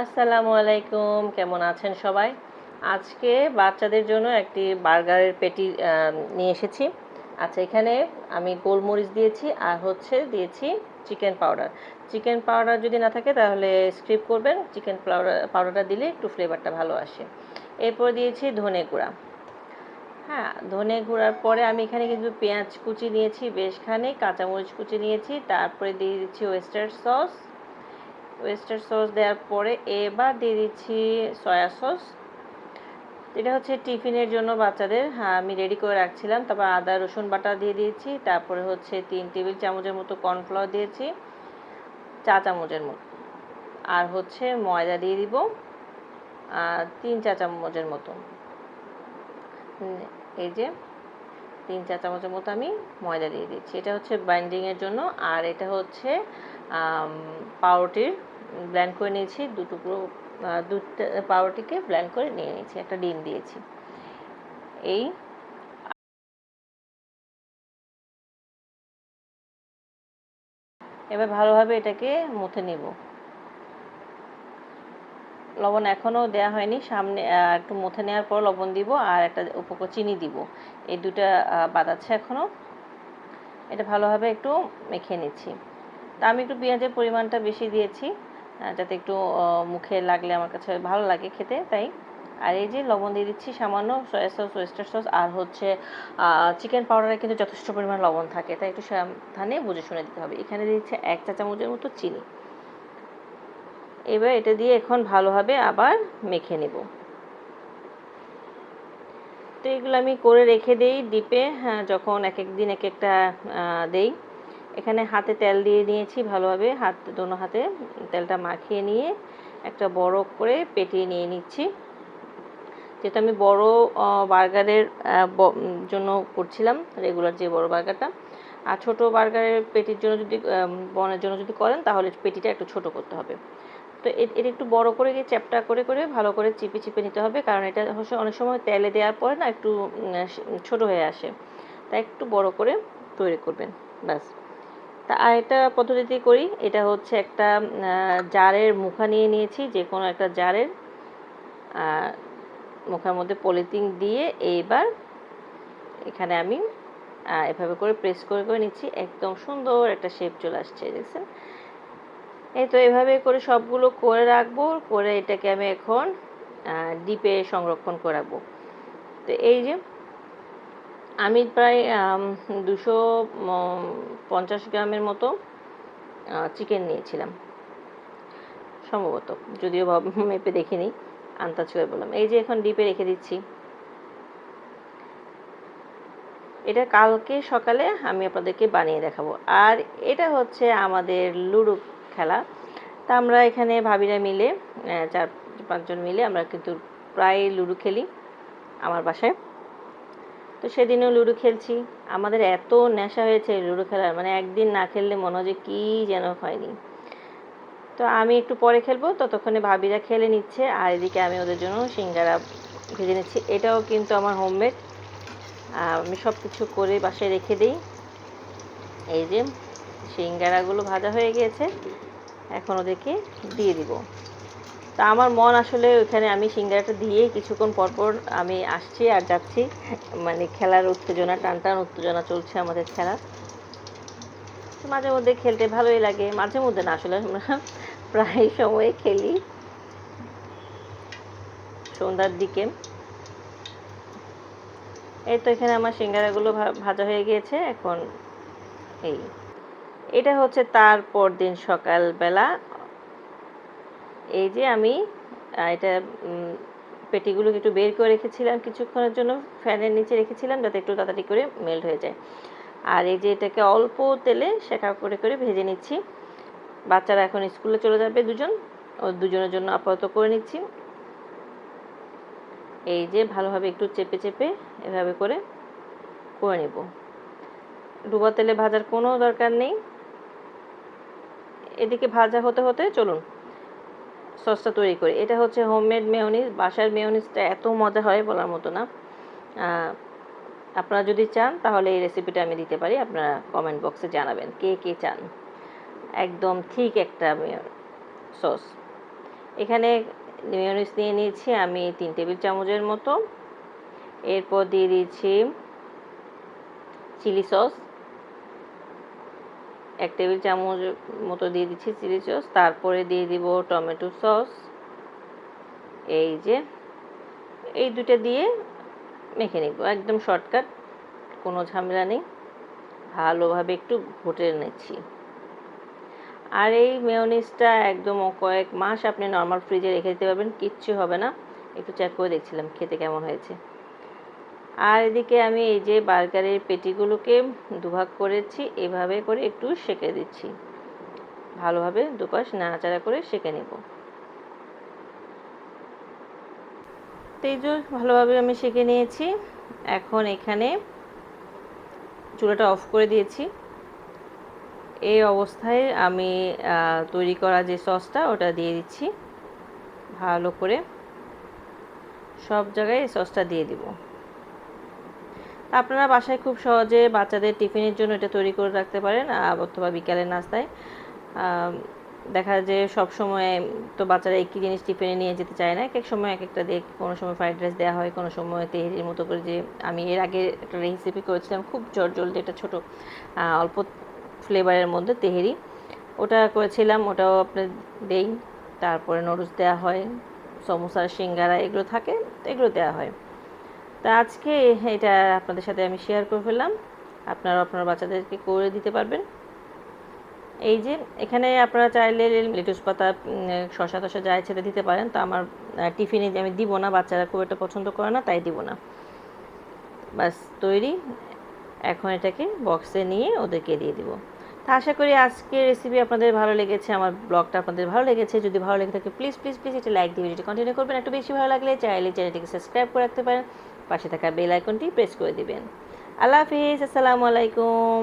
আসসালামু আলাইকুম, কেমন আছেন সবাই? আজকে বাচ্চাদের জন্য একটি বার্গারের পেটি নিয়ে এসেছি। আচ্ছা এখানে আমি গোলমরিচ দিয়েছি আর হচ্ছে দিয়েছি চিকেন পাউডার। চিকেন পাউডার যদি না থাকে তাহলে স্ক্রিপ করবেন, চিকেন পাউডার পাউডারটা দিলে একটু ফ্লেভারটা ভালো আসে। এরপর দিয়েছি ধনে গুঁড়া। হ্যাঁ ধনে গুঁড়ার পরে আমি এখানে কিন্তু পেঁয়াজ কুচি নিয়েছি বেশখানে কাঁচামরিচ কুচি নিয়েছি, তারপরে দিয়ে দিচ্ছি ওয়েস্টার সস ওয়েস্টার সস দেওয়ার পরে এবার দিয়ে দিচ্ছি সয়া সস এটা হচ্ছে টিফিনের জন্য বাচ্চাদের। হ্যাঁ আমি রেডি করে রাখছিলাম। তারপর আদা, রসুন বাটা দিয়ে দিয়েছি। তারপরে হচ্ছে তিন টেবিল চামচের মতো কর্নফ্লাওয়ার দিয়েছি। চা চামচের মতো। আর হচ্ছে ময়দা দিয়ে দিব। আর তিন চা চামচের মতো। এই যে তিন চা চামচের মতো আমি ময়দা দিয়ে দিচ্ছি। এটা হচ্ছে বাইন্ডিংয়ের জন্য আর এটা হচ্ছে পাউরুটির ব্ল্যান্ড করে নিয়েছি। দু টুকরো আহ, পাউরুটিকে ব্ল্যান্ড করে নিয়ে নিয়েছি একটা ডিম দিয়েছি। এই এবার ভালোভাবে এটাকে মুথে নিব। লবণ এখনও দেওয়া হয়নি। সামনে একটু মুথে নেওয়ার পর লবণ দিব আর একটা উপকূল চিনি দিব। এই দুটা আহ, বাদ আছে এখনও। এটা ভালোভাবে একটু মেখে নিচ্ছি। তা আমি একটু পেঁয়াজের পরিমাণটা বেশি দিয়েছি যাতে একটু মুখে লাগলে আমার কাছে ভালো লাগে খেতে তাই। আর এই যে লবণ দিয়ে দিচ্ছি সামান্য সয়া সস ওয়েস্টার সস আর হচ্ছে চিকেন পাউডারে কিন্তু যথেষ্ট পরিমাণ লবণ থাকে তাই একটু সাবধানে বুঝে শুনে দিতে হবে। এখানে দিচ্ছে এক চা চামচের মতো চিনি। এবার এটা দিয়ে এখন ভালোভাবে আবার মেখে নেব। তো এগুলো আমি করে রেখে দেই ডিপে হ্যাঁ যখন এক এক দিন এক একটা দেই। এখানে হাতে তেল দিয়ে নিয়েছি ভালোভাবে, হাত, দোনো হাতে তেলটা মাখিয়ে নিয়ে একটা বড় করে পেটিয়ে নিয়ে নিচ্ছি। যেটা আমি বড় বার্গারের জন্য করছিলাম, রেগুলার যে বড় বার্গারটা, আর ছোট বার্গারের পেটির জন্য যদি বনের জন্য যদি করেন, তাহলে পেটিটা একটু ছোট করতে হবে। তো এটা একটু বড় করে গিয়ে চ্যাপটা করে করে ভালো করে চিপে চিপে নিতে হবে। কারণ এটা হচ্ছে অনেক সময় তেলে দেওয়ার পরে না একটু ছোট হয়ে আসে। তাই একটু বড় করে তৈরি করবেন, ব্যাস। তা আর একটা পদ্ধতিতে করি, এটা হচ্ছে একটা জারের মুখা নিয়ে নিয়েছি, যে কোনো একটা জারের মুখার মধ্যে পলিথিন দিয়ে এইবার এখানে আমি এভাবে করে প্রেস করে করে নিচ্ছি। একদম সুন্দর একটা শেপ চলে আসছে, দেখছেন? এই তো এভাবে করে সবগুলো করে রাখব, করে এটাকে আমি এখন ডিপে সংরক্ষণ করে রাখব তো এই যে, আমি প্রায় দুশো পঞ্চাশ গ্রামের মতো চিকেন নিয়েছিলাম। সম্ভবত, যদিও মেপে দেখিনি, আন্দাজ করে বললাম। এই যে এখন ডিপে রেখে দিচ্ছি। এটা কালকে সকালে আমি আপনাদেরকে বানিয়ে দেখাবো। আর এটা হচ্ছে আমাদের লুডো খেলা। তা আমরা এখানে ভাবিরা মিলে চার, পাঁচজন মিলে আমরা কিন্তু প্রায় লুডো খেলি আমার বাসায়। তো সেদিনও লুডো খেলছি। আমাদের এত নেশা হয়েছে লুডো খেলার মানে একদিন না খেললে মনে হয় যে কী যেন হয়নি। তো আমি একটু পরে খেলব, ততক্ষণে ভাবিরা খেলে নিচ্ছে, আর এদিকে আমি ওদের জন্য সিঙ্গারা ভেজে নিচ্ছি। এটাও কিন্তু আমার হোমমেড। আমি সব কিছু করে বাসায় রেখে দিই। এই যে সিঙ্গারাগুলো ভাজা হয়ে গিয়েছে। এখন ওদেরকে দিয়ে দিব। তা আমার মন আসলে ওইখানে আমি সিঙ্গারাটা দিয়ে কিছুক্ষণ পর পর আমি আসছি আর যাচ্ছি। মানে খেলার উত্তেজনা টান টান উত্তেজনা চলছে আমাদের খেলার মাঝে মধ্যে খেলতে ভালোই লাগে, মাঝে মধ্যে না, আসলে আমরা প্রায় সময় খেলি। সন্ধ্যার দিকে। এই তো এখানে আমার সিঙ্গারাগুলো ভাজা হয়ে গিয়েছে, এখন এই এটা হচ্ছে তারপর দিন সকালবেলা। এই যে আমি এটা পেটিগুলোকে একটু বের করে রেখেছিলাম কিছুক্ষণের জন্য, ফ্যানের নিচে রেখেছিলাম যাতে একটু তাড়াতাড়ি করে মেল্ট হয়ে যায়। আর এই যে এটাকে অল্প তেলে শেখা করে করে ভেজে নিচ্ছি। বাচ্চারা এখন স্কুলে চলে যাবে দুজন, ও দুজনের জন্য আপাতত করে নিচ্ছি। এই যে ভালোভাবে একটু চেপে চেপে এভাবে করে করে নেব। ডুবা তেলে ভাজার কোনো দরকার নেই। এদিকে ভাজা হতে হতে চলুন, সসটা তৈরি করি। এটা হচ্ছে হোমমেড মেয়নিজ, বাসার মেয়নিজটা এত মজা হয় বলার মতো না। আপনারা যদি চান তাহলে এই রেসিপিটা আমি দিতে পারি, আপনারা কমেন্ট বক্সে জানাবেন কে কে চান। একদম ঠিক একটা সস। এখানে মেয়নিজ নিয়ে নিয়েছি আমি তিন টেবিল চামচের মতো। এরপর দিয়ে দিয়েছি চিলি সস। এক টেবিল চামচ মতো দিয়ে দিচ্ছি চিলি সস, তারপরে দিয়ে দিব টমেটো সস। এই যে, এই দুটো দিয়ে মেখে নিব, একদম শর্টকাট, কোনো ঝামেলা নেই। ভালোভাবে একটু ঘুটে নিচ্ছি। আর এই মেয়নিজটা একদম কয়েক মাস আপনি নর্মাল ফ্রিজে রেখে দিতে পারবেন, কিচ্ছু হবে না। একটু চেক করে দেখছিলাম, খেতে কেমন হয়েছে। আর এদিকে আমি এই যে বার্গারের পেটিগুলোকে দুভাগ করেছি, এভাবে করে একটু সেঁকে দিচ্ছি। ভালোভাবে দুপাশ নাড়াচাড়া করে সেঁকে নেব। তো এই যে ভালোভাবে আমি সেঁকে নিয়েছি। এখন এখানে চুলাটা অফ করে দিয়েছি। এই অবস্থায় আমি তৈরি করা যে সসটা ওটা দিয়ে দিচ্ছি। ভালো করে সব জায়গায় সসটা দিয়ে দিব। আপনারা বাসায় খুব সহজে বাচ্চাদের টিফিনের জন্য এটা তৈরি করে রাখতে পারেন অথবা বিকালের নাস্তায়। দেখা যায় যে সব সময় তো বাচ্চারা একই জিনিস টিফিনে নিয়ে যেতে চায় না। এক এক সময় এক একটা দিয়ে, কোনো সময় ফ্রাইড রাইস দেওয়া হয়, কোনো সময় তেহরির মতো করে যে আমি এর আগে একটা রেসিপি করেছিলাম, খুব জল জলদি একটা ছোটো অল্প ফ্লেভারের মধ্যে তেহেরি। ওটা করেছিলাম, ওটাও আপনার দেই। তারপরে নুডলস দেওয়া হয়, সমোসা, সিঙ্গারা এগুলো থাকে এগুলো দেওয়া হয়। তা আজকে এটা আপনাদের সাথে আমি শেয়ার করে ফেললাম। আপনারা আপনার বাচ্চাদেরকে করে দিতে পারবেন। এই যে, এখানে আপনারা চাইলে লেটুস পাতা শশা টশা যা ছেড়ে দিতে পারেন। তো আমার টিফিনে আমি দিব না, বাচ্চারা খুব একটা পছন্দ করে না, তাই দিব না। বাস তৈরি। এখন এটাকে বক্সে নিয়ে ওদেরকে দিয়ে দিব। তা আশা করি আজকের রেসিপি আপনাদের ভালো লেগেছে, আমার ব্লগটা আপনাদের ভালো লেগেছে। যদি ভালো লেগে থাকে প্লিজ প্লিজ প্লিজ এটা লাইক দিয়ে ভিডিওটি কন্টিনিউ করবেন। একটু বেশি ভালো লাগলে চাইলে চ্যানেলটিকে সাবস্ক্রাইব করে রাখতে পারেন। পাশে থাকা বেল আইকনটি প্রেস করে দিবেন। আল্লাহ হাফিজ আসসালামু আলাইকুম।